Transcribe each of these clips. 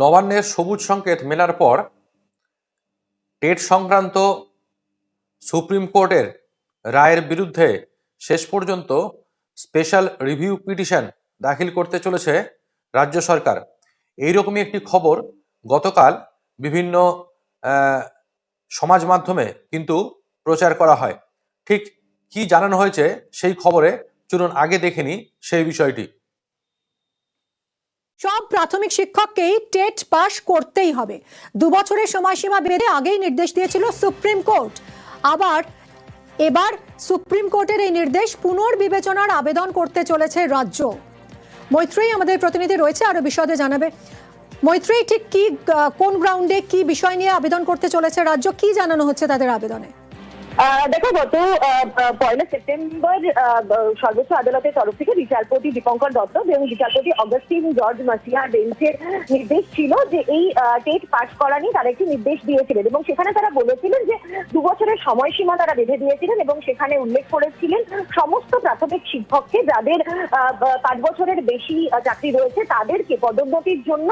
নবান্নের সবুজ সংকেত মেলার পর টেট সংক্রান্ত সুপ্রিম কোর্টের রায়ের বিরুদ্ধে শেষ পর্যন্ত স্পেশাল রিভিউ পিটিশন দাখিল করতে চলেছে রাজ্য সরকার। এইরকমই একটি খবর গতকাল বিভিন্ন সমাজ মাধ্যমে কিন্তু প্রচার করা হয়। ঠিক কি জানানো হয়েছে সেই খবরে চলুন আগে দেখে নিই সেই বিষয়টি। সব প্রাথমিক শিক্ষককেই টেট পাশ করতেই হবে। দু বছরের সময়সীমা বেঁধে আগেই নির্দেশ দিয়েছিল সুপ্রিম কোর্ট। আবার এবার সুপ্রিম কোর্টের এই নির্দেশ পুনর্বিবেচনার আবেদন করতে চলেছে রাজ্য। মৈত্রেয়ী আমাদের প্রতিনিধি রয়েছে আরও বিশদে জানাবে। মৈত্রেয়ী, ঠিক কি কোন গ্রাউন্ডে কি বিষয় নিয়ে আবেদন করতে চলেছে রাজ্য? কি জানানো হচ্ছে তাদের আবেদনে? দেখো, গত পয়লা সেপ্টেম্বর সর্বোচ্চ আদালতের তরফ থেকে বিচারপতি দীপঙ্কর দত্ত এবং বিচারপতি অগস্টিন জর্জ মাসিয়া বেঞ্চের নির্দেশ ছিল যে এই টেট পাস করা নিয়ে তারা একটি নির্দেশ দিয়েছিলেন এবং সেখানে তারা বলেছিলেন যে দু বছরের সময়সীমা তারা বেঁধে দিয়েছিলেন এবং সেখানে উল্লেখ করেছিলেন সমস্ত প্রাথমিক শিক্ষককে যাদের পাঁচ বছরের বেশি চাকরি রয়েছে তাদেরকে পদোন্নতির জন্য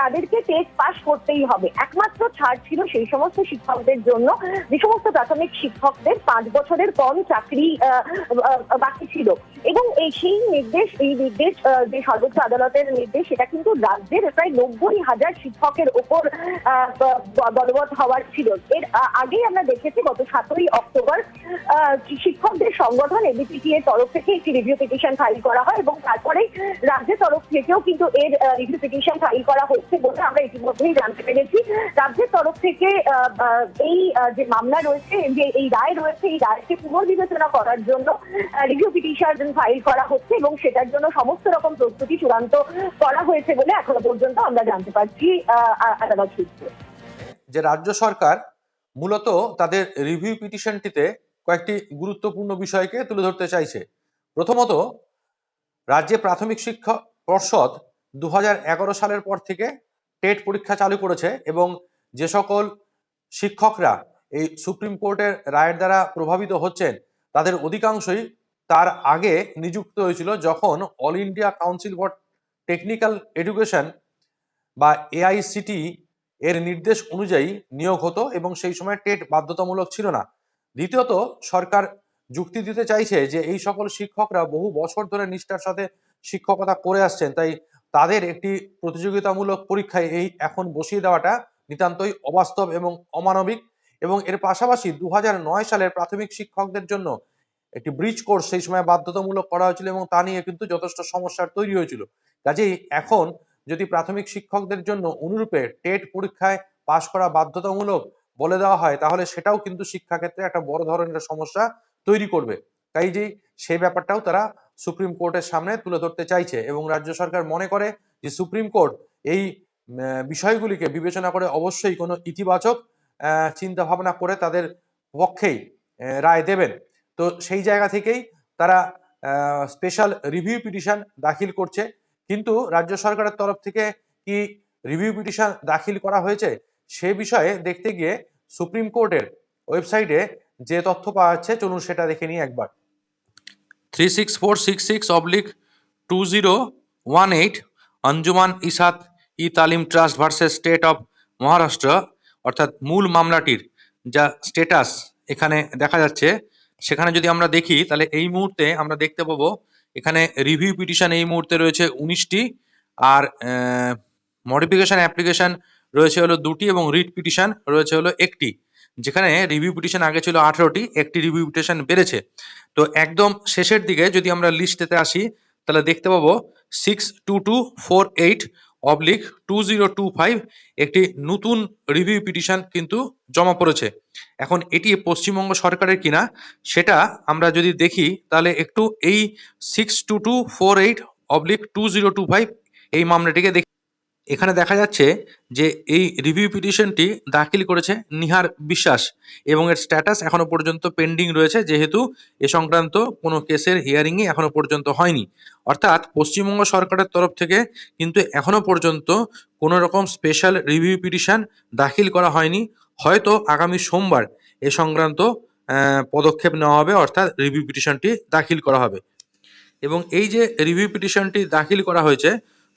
তাদেরকে টেট পাস করতেই হবে। একমাত্র ছাড় ছিল সেই সমস্ত শিক্ষকদের জন্য যে সমস্ত প্রাথমিক শিক্ষকদের পাঁচ বছরের কম চাকরি বাকি ছিল। এবং এই সেই নির্দেশ, এই নির্দেশ যে সর্বোচ্চ আদালতের নির্দেশ, সেটা কিন্তু রাজ্যের প্রায় নব্বই হাজার শিক্ষকের ওপর বলবৎ হওয়ার ছিল। এর আগেই আমরা দেখেছি গত সাতই অক্টোবর শিক্ষকদের সংগঠন এবিপিটি এর তরফ থেকে একটি রিভিউ পিটিশন ফাইল করা হয় এবং তারপরে রাজ্যের তরফ থেকেও কিন্তু এর রিভিউ পিটিশন ফাইল করা হচ্ছে বলে আমরা ইতিমধ্যেই জানতে পেরেছি। রাজ্যের তরফ থেকে এই যে মামলা রয়েছে, যে এই রায় রয়েছে, এই রায়কে পুনর্বিবেচনা করার জন্য রিভিউ পিটিশন ফাইল করা হচ্ছে এবং সেটার জন্য সমস্ত রকম প্রস্তুতি চূড়ান্ত করা হয়েছে বলে এখনও পর্যন্ত আমরা জানতে পারছি আদালত সূত্রে। যে রাজ্য সরকার মূলত তাদের রিভিউ পিটিশনটিতে কয়েকটি গুরুত্বপূর্ণ বিষয়কে তুলে ধরতে চাইছে। প্রথমত, রাজ্যে প্রাথমিক শিক্ষা পর্ষদ দু হাজার এগারো সালের পর থেকে টেট পরীক্ষা চালু করেছে এবং যে সকল শিক্ষকরা এই সুপ্রিম কোর্টের রায়ের দ্বারা প্রভাবিত হচ্ছেন, তাদের অধিকাংশই তার আগে নিযুক্ত হয়েছিল যখন all India council for technical education বা এআইসিটি এর নির্দেশ অনুযায়ী নিয়োগ হতো এবং সেই সময় টেট বাধ্যতামূলক ছিল না। দ্বিতীয়ত, সরকার যুক্তি দিতে চাইছে যে এই সকল শিক্ষকরা বহু বছর ধরে নিষ্ঠার সাথে শিক্ষকতা করে আসছেন। তাই তাদের একটি প্রতিযোগিতামূলক পরীক্ষায় এই এখন বসিয়ে দেওয়াটা নিতান্তই অবাস্তব এবং অমানবিক এবং এর পাশাপাশি দু হাজার নয় সালের প্রাথমিক শিক্ষকদের জন্য একটি ব্রিজ কোর্স সেই সময় বাধ্যতামূলক করা হয়েছিল এবং তা নিয়ে কিন্তু যথেষ্ট সমস্যার তৈরি হয়েছিল। কাজেই এখন যদি প্রাথমিক শিক্ষকদের জন্য অনুরূপে টেট পরীক্ষায় পাশ করা বাধ্যতামূলক বলে দেওয়া হয়, তাহলে সেটাও কিন্তু শিক্ষাক্ষেত্রে একটা বড় ধরনের সমস্যা তৈরি করবে। তাই যে সেই ব্যাপারটাও তারা সুপ্রিম কোর্টের সামনে তুলে ধরতে চাইছে এবং রাজ্য সরকার মনে করে যে সুপ্রিম কোর্ট এই বিষয়গুলিকে বিবেচনা করে অবশ্যই কোনো ইতিবাচক চিন্তা ভাবনা করে তাদের পক্ষেই রায় দেবেন। তো সেই জায়গা থেকেই তারা স্পেশাল রিভিউ পিটিশন দাখিল করছে। কিন্তু রাজ্য সরকারের তরফ থেকে কি রিভিউ পিটিশন দাখিল করা হয়েছে সে বিষয়ে দেখতে গিয়ে সুপ্রিম কোর্টের ওয়েবসাইটে যে তথ্য পাওয়া যাচ্ছে, চলুন সেটা দেখে নিই একবার। Three six four six six oblique two zero one eight Anjuman Ishaat e Taleem trust versus state of Maharashtra, অর্থাৎ মূল মামলাটির যা স্টেটাস এখানে দেখা যাচ্ছে, সেখানে যদি আমরা দেখি, তাহলে এই মুহূর্তে আমরা দেখতে পাবো, এখানে রিভিউ পিটিশন এই মুহূর্তে রয়েছে উনিশটি, আর মডিফিকেশন অ্যাপ্লিকেশন রয়েছে হলো দুটি এবং রিট পিটিশন রয়েছে হলো একটি, যেখানে রিভিউ পিটিশন আগে ছিল আঠেরোটি, একটি রিভিউ পিটিশন বেড়েছে। তো একদম শেষের দিকে যদি আমরা লিস্টেতে আসি, তাহলে দেখতে পাবো six two two four eight oblique two zero two five একটি নতুন রিভিউ পিটিশন কিন্তু জমা পড়েছে। এখন এটি পশ্চিমবঙ্গ সরকারের কিনা, সেটা আমরা যদি দেখি, তাহলে একটু এই six two two four eight oblique two zero two five এই মামলাটিকে দেখি। এখানে দেখা যাচ্ছে যে এই রিভিউ পিটিশনটি দাখিল করেছে নিহার বিশ্বাস এবং এর স্ট্যাটাস এখনও পর্যন্ত পেন্ডিং রয়েছে, যেহেতু এ সংক্রান্ত কোনো কেসের হিয়ারিংই এখনও পর্যন্ত হয়নি। অর্থাৎ পশ্চিমবঙ্গ সরকারের তরফ থেকে কিন্তু এখনও পর্যন্ত কোনো রকম স্পেশাল রিভিউ পিটিশন দাখিল করা হয়নি। হয়তো আগামী সোমবার এ সংক্রান্ত পদক্ষেপ নেওয়া হবে, অর্থাৎ রিভিউ পিটিশনটি দাখিল করা হবে। এবং এই যে রিভিউ পিটিশনটি দাখিল করা হয়েছে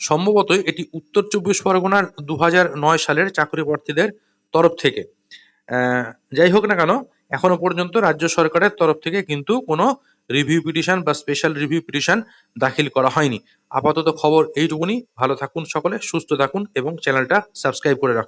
সম্ভবত এটি উত্তর চব্বিশ পরগনার দু নয় সালের চাকরি প্রার্থীদের তরফ থেকে। যাই হোক না কেন, এখনও পর্যন্ত রাজ্য সরকারের তরফ থেকে কিন্তু কোনো রিভিউ পিটিশন বা স্পেশাল রিভিউ পিটিশন দাখিল করা হয়নি। আপাতত খবর এইটুকুনি। ভালো থাকুন সকলে, সুস্থ থাকুন এবং চ্যানেলটা সাবস্ক্রাইব করে রাখুন।